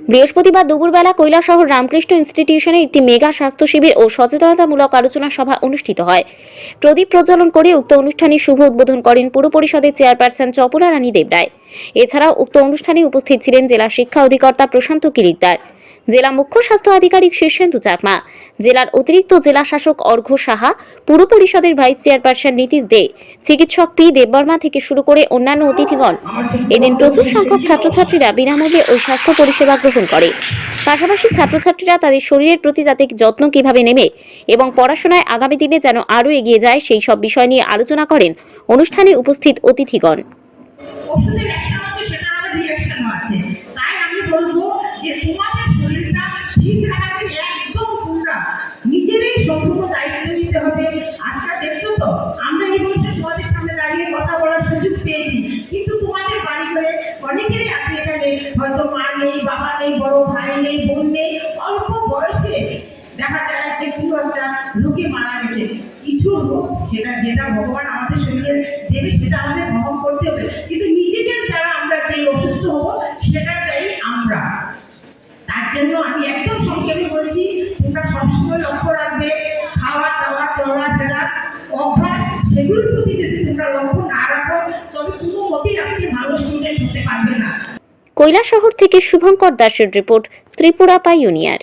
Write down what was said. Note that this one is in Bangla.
বৃহস্পতিবার দুপুরবেলা কৈলাসহর রামকৃষ্ণ ইনস্টিটিউশনে একটি মেগা স্বাস্থ্য শিবির ও সচেতনতামূলক আলোচনা সভা অনুষ্ঠিত হয়। প্রদীপ প্রজ্বলন করে উক্ত অনুষ্ঠানে শুভ উদ্বোধন করেন পুর পরিষদের চেয়ারপারসন চপলা রানী দেবরায়। এছাড়াও উক্ত অনুষ্ঠানে উপস্থিত ছিলেন জেলা শিক্ষা অধিকর্তা প্রশান্ত কিরিকদার। জেলা মুখ্য স্বাস্থ্য আধিকারিক শীর্ষেন্দু চাকমা। জেলার অতিরিক্ত জেলা শাসক অর্ঘ্য সাহা, পুর পরিষদের ভাইস চেয়ারপারসন নীতিশ দে, চিকিৎসক পি দেববর্মা থেকে শুরু করে অন্যান্য অতিথিগণ। এদিন প্রচুর সংখ্যক ছাত্রছাত্রীরা বিনামূল্যে ওই স্বাস্থ্য পরিষেবা গ্রহণ করে। পাশাপাশি ছাত্রছাত্রীরা তাদের শরীরের প্রতি যাতে যত্ন কীভাবে নেবে এবং পড়াশোনায় আগামী দিনে যেন আরও এগিয়ে যায়, সেই সব বিষয় নিয়ে আলোচনা করেন অনুষ্ঠানে উপস্থিত অতিথিগণ। সম্পূর্ণ দায়িত্ব নিতে হবে। আজকাল দেখছ তো, আমরা এই বয়সে তোমাদের সামনে দাঁড়িয়ে কথা বলার সুযোগ পেয়েছি। কিন্তু তোমাদের বাড়ি ঘরে অনেকেরই আছে এখানে, হয়তো মা নেই, বাবা নেই, বড় ভাই নেই, বোন নেই। অল্প বয়সে দেখা যায় যে কোনো একটা রোগী মারা গেছে। কিছু হোক, সেটা যেটা ভগবান আমাদের শরীরে দেবে, সেটা আমাদের গ্রহণ করতে হবে। কিন্তু নিজেদের দ্বারা আমরা যে অসুস্থ হব সেটাটাই আমরা। তার জন্য আমি একদম সংক্ষেপে বলছি, তোমরা সবসময় লক্ষ্য রাখবে সেগুলোর প্রতি যদি তোমরা লক্ষ্য না রাখো, তবে কোনো মতেই আজকে ভালো স্টুডেন্ট হতে পারবে না। কৈলাসহর থেকে শুভঙ্কর দাসের রিপোর্ট ত্রিপুরা পাইওনিয়ার